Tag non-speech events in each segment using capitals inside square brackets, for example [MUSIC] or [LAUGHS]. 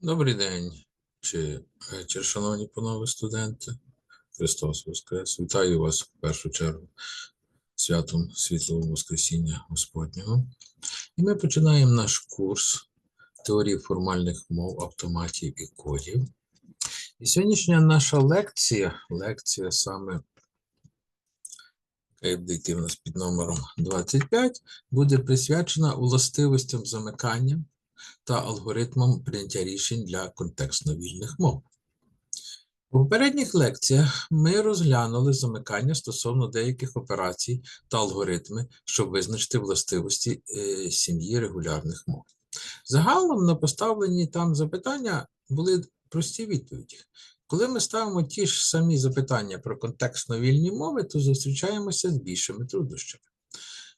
Добрий день чи вечір, шановні панове студенти. Христос Воскрес. Вітаю вас в першу чергу святом Світлого Воскресіння Господнього. І ми починаємо наш курс теорії формальних мов, автоматів і кодів. І сьогоднішня наша лекція, лекція саме, яка в нас під номером 25, буде присвячена властивостям замикання та алгоритмом прийняття рішень для контекстно вільних мов. У попередніх лекціях ми розглянули замикання стосовно деяких операцій та алгоритми, щоб визначити властивості е, сім'ї регулярних мов. Загалом на поставлені там запитання були прості відповіді. Коли ми ставимо ті ж самі запитання про контекстно вільні мови, то зустрічаємося з більшими труднощами.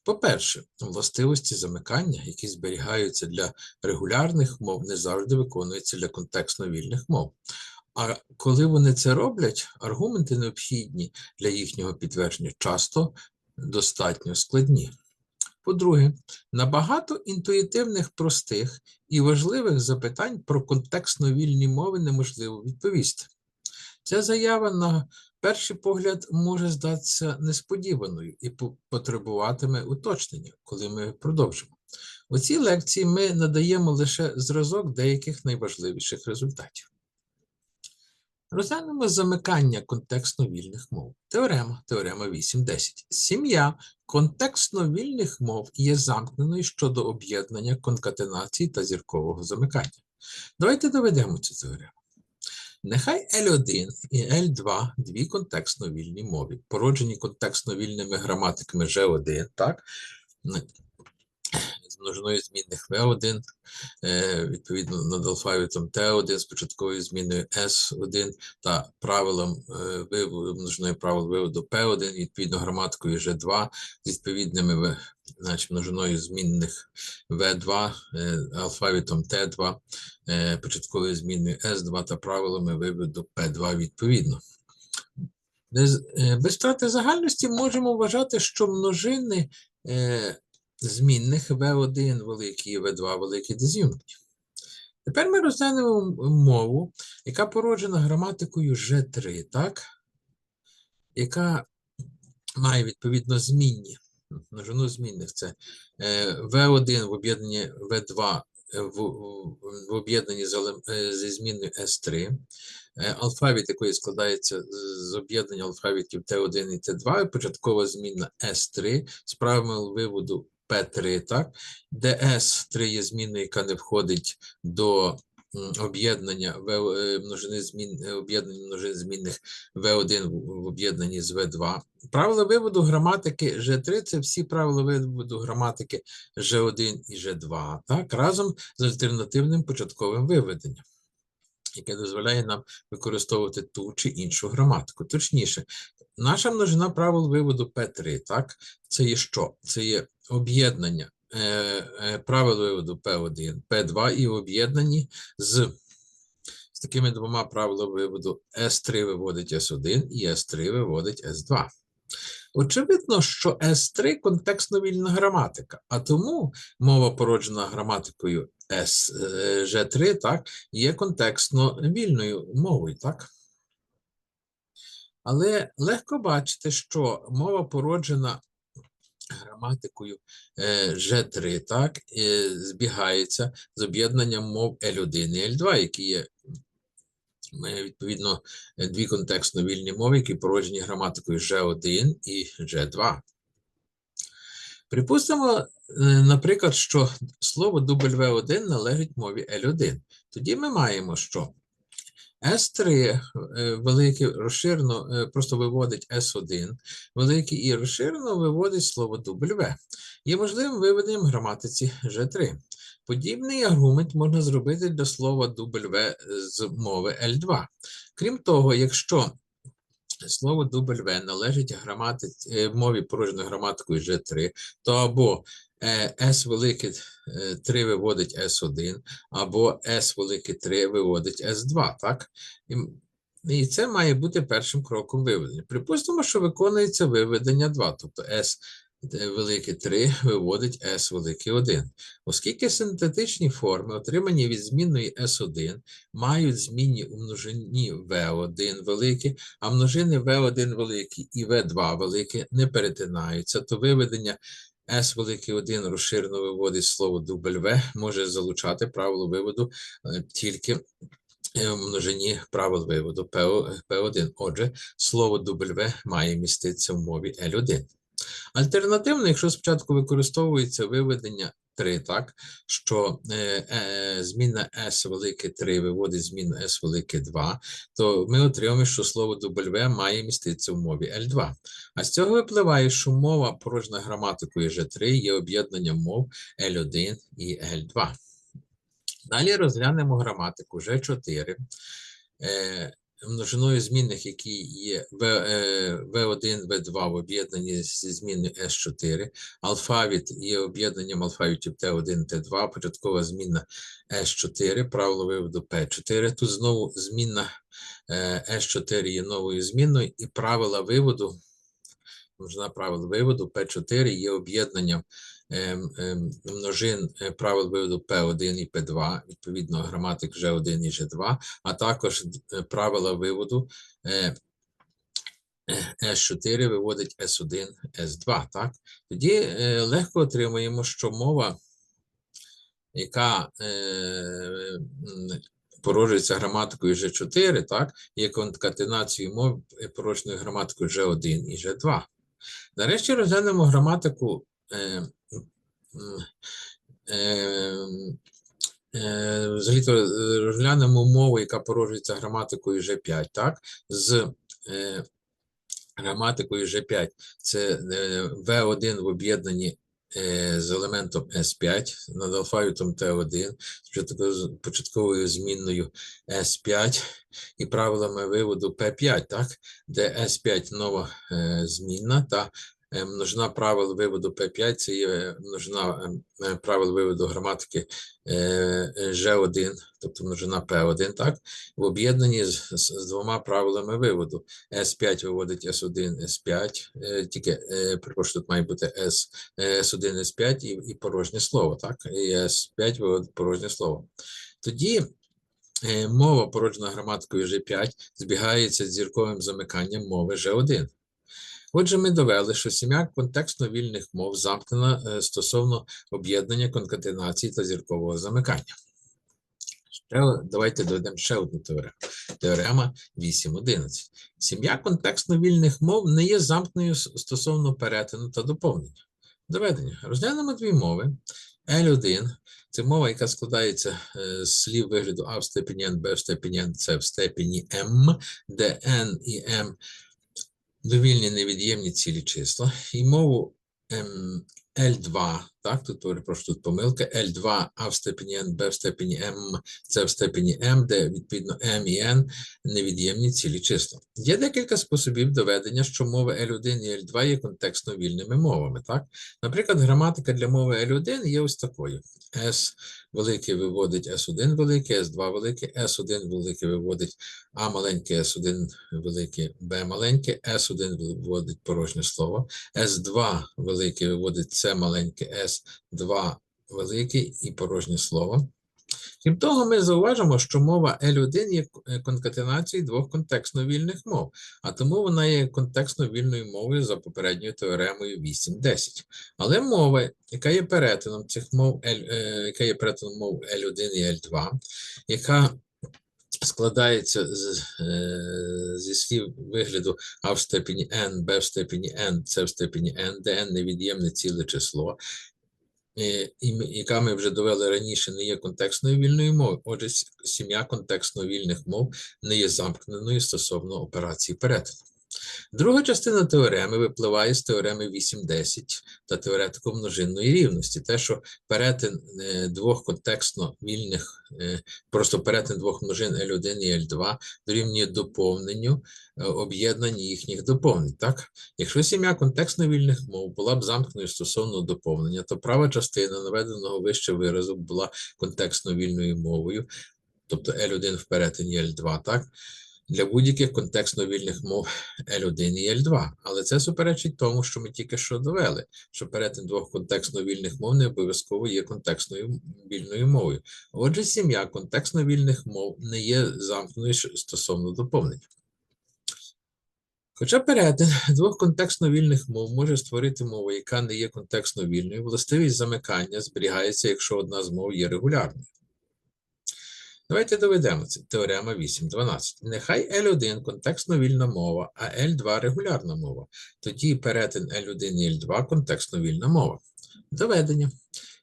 По-перше, властивості замикання, які зберігаються для регулярних мов, не завжди виконуються для контекстно вільних мов. А коли вони це роблять, аргументи необхідні для їхнього підтвердження часто достатньо складні. По-друге, на багато інтуїтивних, простих і важливих запитань про контекстно вільні мови неможливо відповісти. Ця заява на перший погляд може здатися несподіваною і потребуватиме уточнення, коли ми продовжимо. У цій лекції ми надаємо лише зразок деяких найважливіших результатів. Розглянемо замикання контекстно вільних мов. Теорема, теорема 8.10. Сім'я контекстно вільних мов є замкненою щодо об'єднання конкатенації та зіркового замикання. Давайте доведемо цю теорему. Нехай L1 і L2 дві контекстно вільні мови, породжені контекстно вільними граматиками G1, так? Множиною змінних V1, е, відповідно над алфавітом T1 з початковою зміною S1 та правилом е, виводу, множиною правил виводу P1, відповідно граматикою G2 з відповідними значить, множиною змінних V2, е, алфавітом T2, е, початковою зміною S2 та правилами виводу P2 відповідно. Без, втрати загальності можемо вважати, що множини змінних V1 великі і V2 великі диз'юнкті. Тепер ми розглянемо мову, яка породжена граматикою G3, так? яка має відповідно змінні, множину змінних. Це е, V1 в об'єднанні V2 е, в, об'єднанні е, зі змінною S3, е, алфавіт якої складається з- об'єднання алфавітів T1 і T2, і початкова змінна S3 з правилом виводу P3, так, де S3 є змінною, яка не входить до об'єднання е, множини змін, е, об'єднання множин змінних V1 в в об'єднанні з V2. Правила виводу граматики G3 – це всі правила виводу граматики G1 і G2, так, разом з альтернативним початковим виведенням, яке дозволяє нам використовувати ту чи іншу граматику. Точніше, наша множина правил виводу P3, так, це є що? Це є об'єднання е, е, правил виводу P1, P2 і в об'єднанні з з такими двома правилами виводу S3 виводить S1 і S3 виводить S2. Очевидно, що S3 контекстно вільна граматика, а тому мова, породжена граматикою S, е, G3, так, є контекстно вільною мовою, так? Але легко бачити, що мова породжена граматикою е, G3, так, е, збігається з об'єднанням мов L1 і L2, які є відповідно е, дві контекстно вільні мови, які породжені граматикою G1 і G2. Припустимо, е, наприклад, що слово W1 належить мові L1. Тоді ми маємо, що S3 е, велике розширено е, просто виводить S1, великий і розширено виводить слово W. Є можливим виведенням граматиці G3. Подібний аргумент можна зробити для слова W з мови L2. Крім того, якщо слово W належить граматиці, е, мові породженої граматикою G3, то або е, S велике е, 3 виводить S1, або S велике 3 виводить S2, так? І, і це має бути першим кроком виведення. Припустимо, що виконується виведення 2, тобто S е, велике 3 [LAUGHS] виводить S велике 1. Оскільки синтетичні форми, отримані від змінної S1, мають змінні у множині V1 велике, а множини V1 великі і V2 велике не перетинаються, то виведення S великий 1 розширено виводить слово дубль В, може залучати правило виводу е, тільки е, в множині правил виводу P- P1. Отже, слово W має міститися в мові L1. Альтернативно, якщо спочатку використовується виведення 3, так, що е, е, змінна S велике 3 виводить змінну S велике 2, то ми отримаємо, що слово W має міститися в мові L2. А з цього випливає, що мова порожна граматикою G3 є об'єднанням мов L1 і L2. Далі розглянемо граматику G4. Е, множиною змінних, які є V, е, V1, V2 в об'єднанні зі змінною S4. Алфавіт є об'єднанням алфавітів T1, T2, початкова змінна S4, правило виводу P4. Тут знову змінна е, S4 є новою змінною, і правила виводу, множина правил виводу P4 є об'єднанням множин е, правил виводу P1 і P2, відповідно граматик G1 і G2, а також е, правила виводу е, е, S4 виводить S1, S2, так? Тоді легко отримуємо, що мова, яка породжується граматикою G4, так, є конкатенацією мов порожньою граматикою G1 і G2. Нарешті розглянемо граматику е, е, взагалі-то е, розглянемо мову, яка породжується граматикою G5, так, з граматикою G5. Це е, V1 в об'єднанні з елементом S5 над алфавітом T1, з початковою- змінною S5 і правилами виводу P5, так, де S5 нова змінна та множина правил виводу P5 це є множина е, е, правил виводу граматики е, е, G1, тобто множина P1, так, в об'єднанні з, з, з двома правилами виводу. S5 виводить S1, S5, е, тільки, перепрошую, тут має бути S, е, S1, S5 і, і порожнє слово, так, і S5 виводить порожнє слово. Тоді мова, породжена граматикою G5, збігається з зірковим замиканням мови G1. Отже, ми довели, що сім'я контекстно вільних мов замкнена е, стосовно об'єднання, конкатенації та зіркового замикання. Давайте доведемо ще одну теорему. Теорема 8.11. Сім'я контекстно вільних мов не є замкненою стосовно перетину та доповнення. Доведення. Розглянемо дві мови. L1 – це мова, яка складається е, з слів вигляду А в степені N, Б в степені N, С в степені М, де N і M довільні невід'ємні цілі числа. І мову ем, L2, так, тут перепрошую, тут помилка, L2, А в степені N, Б в степені М, С в степені М, де відповідно M і N невід'ємні цілі числа. Є декілька способів доведення, що мови L1 і L2 є контекстно вільними мовами. Так? Наприклад, граматика для мови L1 є ось такою. S велике виводить S1 велике, S2 велике, S1 великий виводить А маленьке, S1 велике, Б маленьке, S1 виводить порожнє слово, S2 велике виводить С маленьке, S2 великий і порожнє слово. Крім того, ми зауважимо, що мова L1 є е, конкатенацією двох контекстно вільних мов, а тому вона є контекстно вільною мовою за попередньою теоремою 8.10. Але мова, яка є перетином цих мов, е, яка є перетином мов L1 і L2, яка складається з, е, зі слів вигляду А в степені n, Б в степені n, С в степені n, де n невід'ємне ціле число, яка ми вже довели раніше, не є контекстною вільною мовою. Отже, сім'я контекстно вільних мов не є замкненою стосовно операції перетину. Друга частина теореми випливає з теореми 8.10 та теоретику множинної рівності. Те, що перетин е, двох контекстно вільних, е, просто перетин двох множин L1 і L2 дорівнює доповненню е, об'єднання їхніх доповнень. Так? Якщо сім'я контекстно вільних мов була б замкненою стосовно доповнення, то права частина наведеного вище виразу була контекстно вільною мовою, тобто L1 в перетині L2, так? Для будь-яких контекстно вільних мов L1 і L2. Але це суперечить тому, що ми тільки що довели, що перетин двох контекстно вільних мов не обов'язково є контекстною вільною мовою. Отже, сім'я контекстно вільних мов не є замкненою стосовно доповнення. Хоча перетин двох контекстно вільних мов може створити мову, яка не є контекстно вільною, властивість замикання зберігається, якщо одна з мов є регулярною. Давайте доведемо це. Теорема 8.12. Нехай L1 контекстно вільна мова, а L2 регулярна мова. Тоді перетин L1 і L2 контекстно вільна мова. Доведення.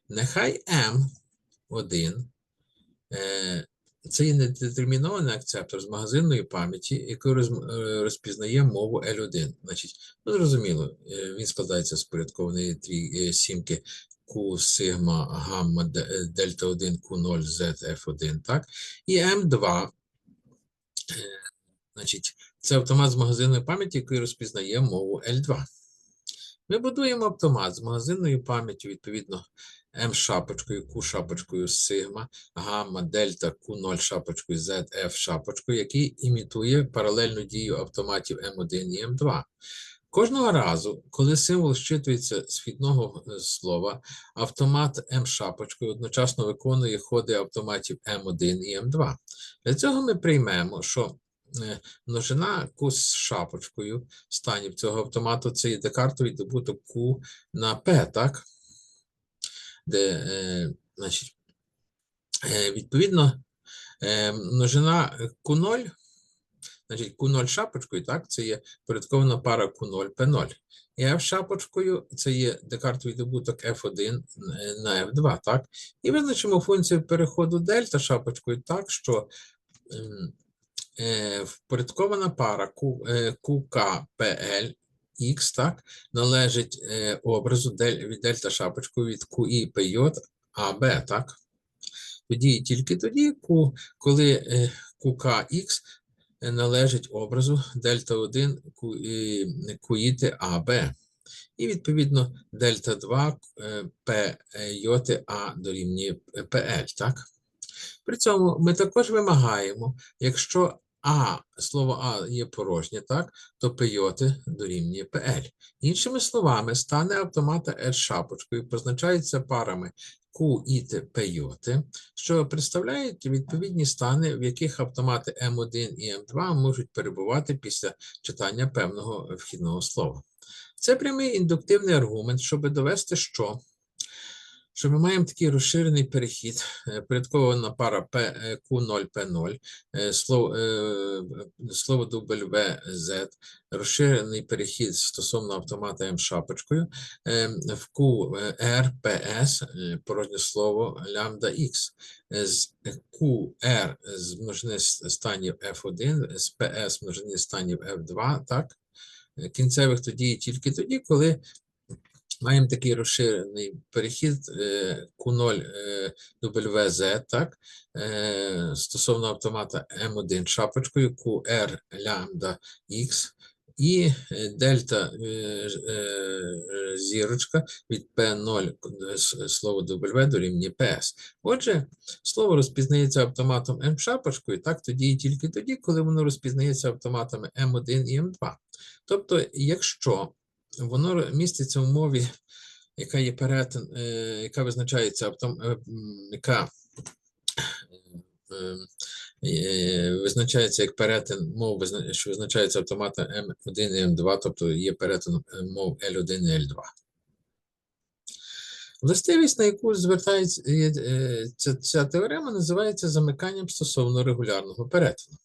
Нехай M1 е, це є недетермінований акцептор з магазинної пам'яті, який е, розпізнає мову L1. Значить, ну, зрозуміло, е, він складається з порядкованої сімки Q, сигма, гамма, е, дельта 1, Q0, Z, F1, так? І M2, е, значить, це автомат з магазинної пам'яті, який розпізнає мову L2. Ми будуємо автомат з магазинною пам'яттю, відповідно, M шапочкою, Q шапочкою, сигма, гамма, дельта, Q0 шапочкою, Z, F шапочкою, який імітує паралельну дію автоматів M1 і M2. Кожного разу, коли символ щитується з вхідного е, слова, автомат M шапочкою одночасно виконує ходи автоматів M1 і M2. Для цього ми приймемо, що е, множина Q з шапочкою станів цього автомату це є декартовий добуток Q на P, так? Де, е, значить, е, відповідно, е, множина Q0, значить, Q0 шапочкою, так, це є порядкована пара Q0, P0. І F шапочкою це є декартовий добуток F1 на F2, так? І визначимо функцію переходу дельта шапочкою так, що ем, е, впорядкована пара е, QKPL X, так, належить е, образу дель, від дельта шапочкою від QI PJ AB, так? Тоді тільки тоді, коли е, QKX е, належить образу дельта 1 куїти АБ. І відповідно дельта 2 пйоти P йоти А дорівнює PL, так? При цьому ми також вимагаємо, якщо А, слово А є порожнє, так, то пейоти дорівнює PL. Іншими словами, стани автомата R шапочкою позначаються парами Q і Т пейоти, що представляють відповідні стани, в яких автомати M1 і M2 можуть перебувати після читання певного вхідного слова. Це прямий індуктивний аргумент, щоб довести, що що ми маємо такий розширений перехід, е, порядкована пара е, Q0, P0, е, слово, слово WZ, розширений перехід стосовно автомата M шапочкою, в QR, PS, е, порожнє слово лямбда X, з QR з множини станів F1, з PS множини станів F2, так? Кінцевих тоді і тільки тоді, коли маємо такий розширений перехід е, Q0 е, так, е, стосовно автомата M1 шапочкою QR лямбда X і дельта зірочка від P0 с- слово W дорівнює PS. Отже, слово розпізнається автоматом M шапочкою, так тоді і тільки тоді, коли воно розпізнається автоматами M1 і M2. Тобто, якщо воно міститься в мові, яка є перетин, е, яка визначається е, яка е, визначається як перетин мов, що визначається автомата M1 і M2, тобто є перетин мов L1 і L2. Властивість, на яку звертається ця теорема, називається замиканням стосовно регулярного перетину.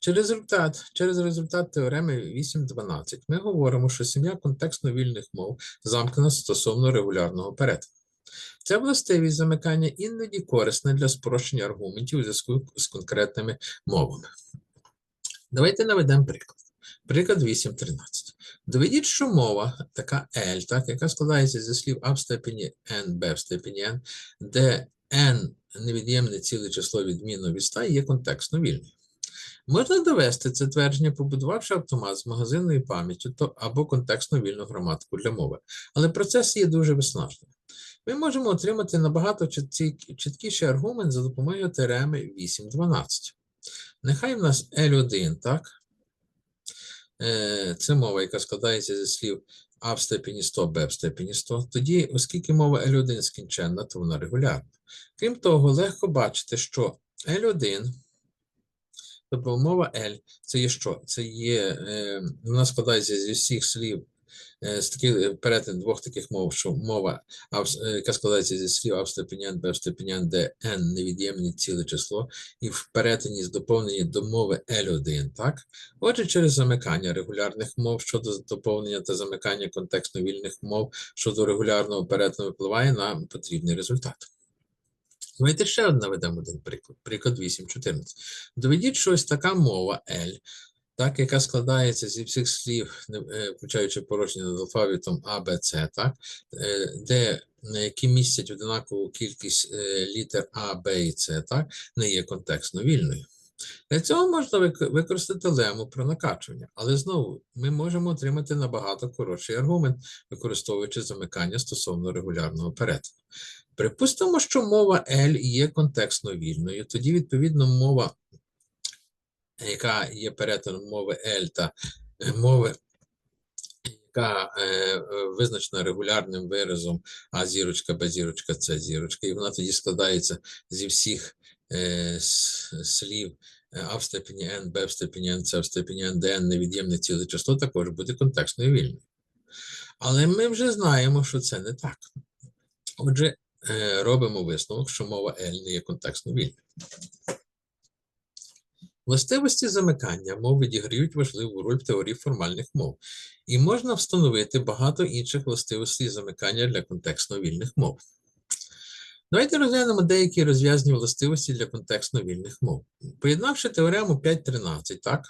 Через результат, через результат теореми 8.12 ми говоримо, що сім'я контекстно вільних мов замкнена стосовно регулярного перетину. Ця властивість замикання іноді корисна для спрощення аргументів у зв'язку з конкретними мовами. Давайте наведемо приклад. Приклад 8.13. Доведіть, що мова, така L, так, яка складається зі слів А в степені N, B в степені N, де N невід'ємне ціле число відмінно від 100 є контекстно вільною. Можна довести це твердження, побудувавши автомат з магазинною пам'яттю або контекстно вільну граматику для мови. Але процес є дуже виснажливий. Ми можемо отримати набагато чіткіший аргумент за допомогою теореми 8.12. Нехай в нас L1, так? Е, Це мова, яка складається зі слів А в степені 100, Б в степені 100. Тоді, оскільки мова L1 скінченна, то вона регулярна. Крім того, легко бачити, що L1, тобто мова L, це є що? Це є, е, вона складається зі всіх слів, е, з таких е, перетин двох таких мов, що мова, е, яка складається зі слів А в степені N, Б в степені N, де N невід'ємне ціле число, і в перетині з доповненні до мови L1, так? Отже, через замикання регулярних мов щодо доповнення та замикання контекстно вільних мов щодо регулярного перетину впливає на потрібний результат. Давайте ще наведемо один приклад. Приклад 8.14. Доведіть, що ось така мова L, так, яка складається зі всіх слів, е, включаючи порожні над алфавітом А, Б, С, так, е, де, які містять однакову кількість е, літер А, Б і С, так, не є контекстно вільною. Для цього можна використати лему про накачування, але знову ми можемо отримати набагато коротший аргумент, використовуючи замикання стосовно регулярного перетину. Припустимо, що мова L є контекстно вільною, тоді, відповідно, мова, яка є перетином мови L та е, мови, яка е, е, визначена регулярним виразом А зірочка, Б зірочка, С зірочка, і вона тоді складається зі всіх слів е, А в степені N, Б в степені N, С в степені N, де N невід'ємне ціле число, також буде контекстною вільною. Але ми вже знаємо, що це не так. Отже, е, робимо висновок, що мова L не є контекстно вільною. Властивості замикання мов відіграють важливу роль в теорії формальних мов, і можна встановити багато інших властивостей замикання для контекстно вільних мов. Давайте розглянемо деякі розв'язні властивості для контекстно вільних мов. Поєднавши теорему 5.13, так?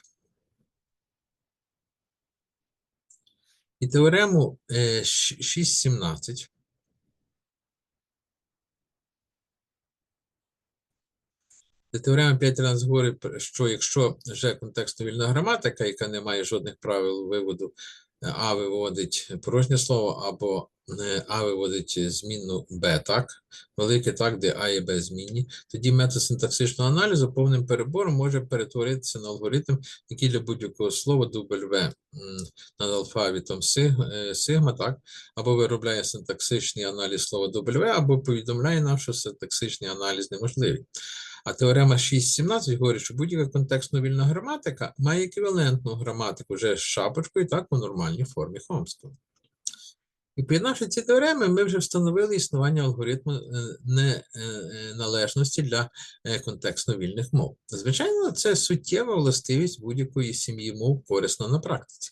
І теорему е, 6.17, де теорема 5.13 говорить, що якщо вже контекстно вільна граматика, яка не має жодних правил виводу, е, А виводить порожнє слово, або е, А виводить змінну Б, так, велике так, де А і Б змінні, тоді метод синтаксичного аналізу повним перебором може перетворитися на алгоритм, який для будь-якого слова W над алфавітом е, сигма, так, або виробляє синтаксичний аналіз слова W, або повідомляє нам, що синтаксичний аналіз неможливий. А теорема 6.17 говорить, що будь-яка контекстно вільна граматика має еквівалентну граматику вже з шапочкою, так у нормальній формі Хомського. І поєднавши ці теореми, ми вже встановили існування алгоритму е, неналежності для е, контекстно вільних мов. Звичайно, це суттєва властивість будь-якої сім'ї мов корисна на практиці.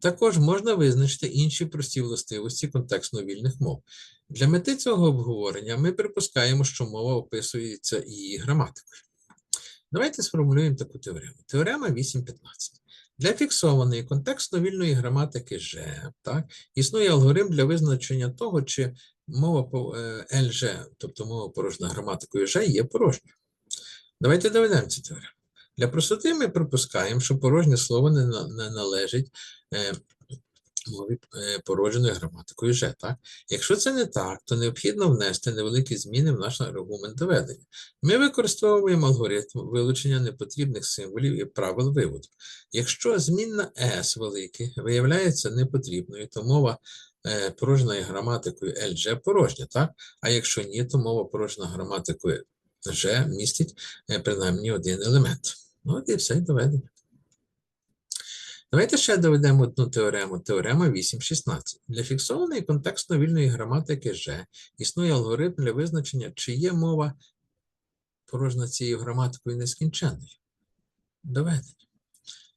Також можна визначити інші прості властивості контекстно вільних мов. Для мети цього обговорення ми припускаємо, що мова описується її граматикою. Давайте сформулюємо таку теорему. Теорема 8.15. Для фіксованої контекстно-вільної граматики Ж так, існує алгоритм для визначення того, чи мова по е, тобто мова порожна граматикою Ж, є порожньою. Давайте доведемо цю теорему. Для простоти ми припускаємо, що порожнє слово не, належить е, мові е, породженої граматикою Ж. Так? Якщо це не так, то необхідно внести невеликі зміни в наш аргумент доведення. Ми використовуємо алгоритм вилучення непотрібних символів і правил виводу. Якщо змінна S велике виявляється непотрібною, то мова е, порожною граматикою LG порожня, так? А якщо ні, то мова порожна граматикою G містить е, принаймні один елемент. Ну, і все і доведено. Давайте ще доведемо одну теорему. Теорема 8.16. Для фіксованої контекстно-вільної граматики Ж існує алгоритм для визначення, чи є мова порожна цією граматикою нескінченною. Доведення.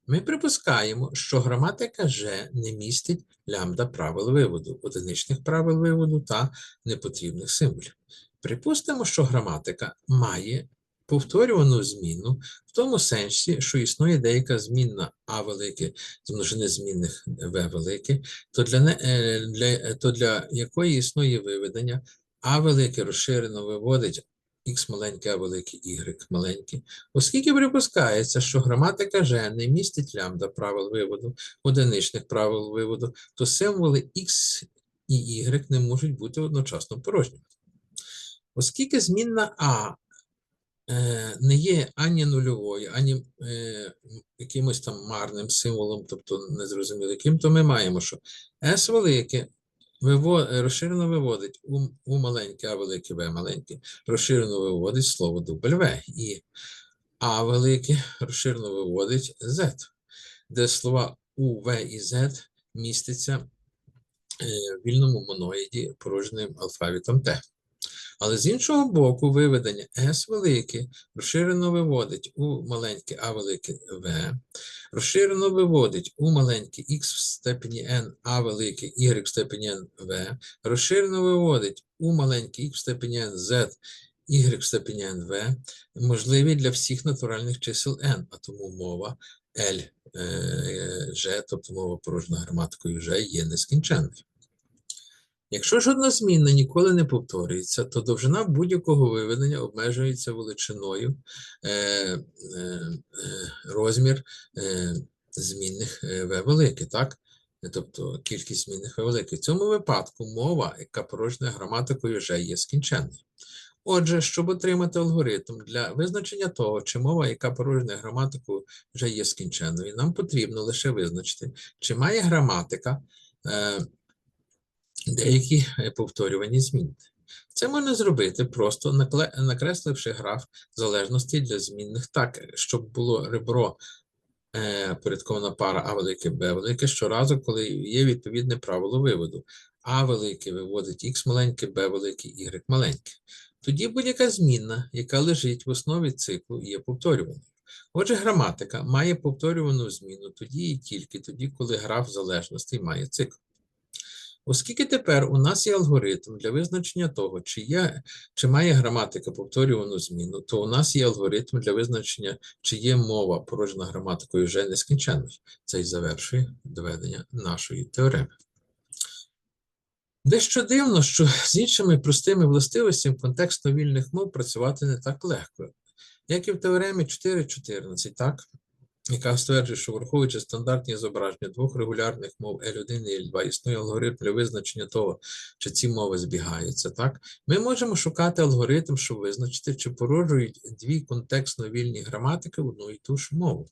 Ми припускаємо, що граматика Ж не містить лямбда правил виводу, одиничних правил виводу та непотрібних символів. Припустимо, що граматика має повторювану зміну в тому сенсі, що існує деяка змінна А велике з множини змінних В велике, то для, е, для, то для якої існує виведення А велике розширено виводить Х маленьке, А велике, Y маленьке. Оскільки припускається, що граматика Ж не містить лямбда правил виводу, одиничних правил виводу, то символи X і Y не можуть бути одночасно порожніми. Оскільки змінна А не є ані нульовою, ані е, якимось там марним символом, тобто незрозуміло яким, то ми маємо, що S велике е, розширено виводить у, у маленьке, а велике В маленьке, розширено виводить слово W. І А велике розширено виводить Z, де слова У, В і Z містяться е, в вільному моноїді порожним алфавітом Т. Але з іншого боку, виведення S велике розширено виводить у маленьке А велике В, розширено виводить у маленьке X в степені N А велике Y в степені N В, розширено виводить у маленьке X в степені N Z Y в степені N В, можливі для всіх натуральних чисел N, а тому мова L, е, G, тобто мова порожна граматикою G, є нескінченною. Якщо жодна змінна ніколи не повторюється, то довжина будь-якого виведення обмежується величиною е, е, е, розмір е, змінних е, В велике, так? Тобто кількість змінних В велике. В цьому випадку мова, яка порожня граматикою вже є скінченною. Отже, щоб отримати алгоритм для визначення того, чи мова, яка порожня граматикою вже є скінченною, нам потрібно лише визначити, чи має граматика е, деякі е, повторювані зміни. Це можна зробити просто накресливши граф залежності для змінних так, щоб було ребро е, порядкована пара А велике Б велике щоразу, коли є відповідне правило виводу. А велике виводить Х маленьке, Б велике, Y маленьке. Тоді будь-яка змінна, яка лежить в основі циклу, є повторюваною. Отже, граматика має повторювану зміну тоді і тільки тоді, коли граф залежностей має цикл. Оскільки тепер у нас є алгоритм для визначення того, чи, є, чи має граматика повторювану зміну, то у нас є алгоритм для визначення, чи є мова порожна граматикою вже нескінченною. Це й завершує доведення нашої теореми. Дещо дивно, що з іншими простими властивостями контекстно вільних мов працювати не так легко. Як і в теоремі 4.14, так? Яка стверджує, що враховуючи стандартні зображення двох регулярних мов L1 і L2, існує алгоритм для визначення того, чи ці мови збігаються, так? Ми можемо шукати алгоритм, щоб визначити, чи породжують дві контекстно вільні граматики одну і ту ж мову.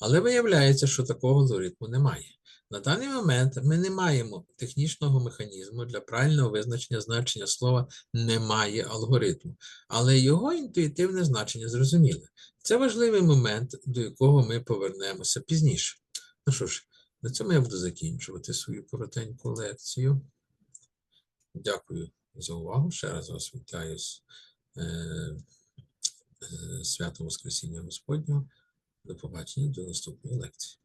Але виявляється, що такого алгоритму немає. На даний момент ми не маємо технічного механізму для правильного визначення значення слова немає алгоритму, але його інтуїтивне значення зрозуміле. Це важливий момент, до якого ми повернемося пізніше. Ну що ж, на цьому я буду закінчувати свою коротеньку лекцію. Дякую за увагу. Ще раз вас вітаю з е, е, святом Воскресіння Господнього. До побачення, до наступної лекції.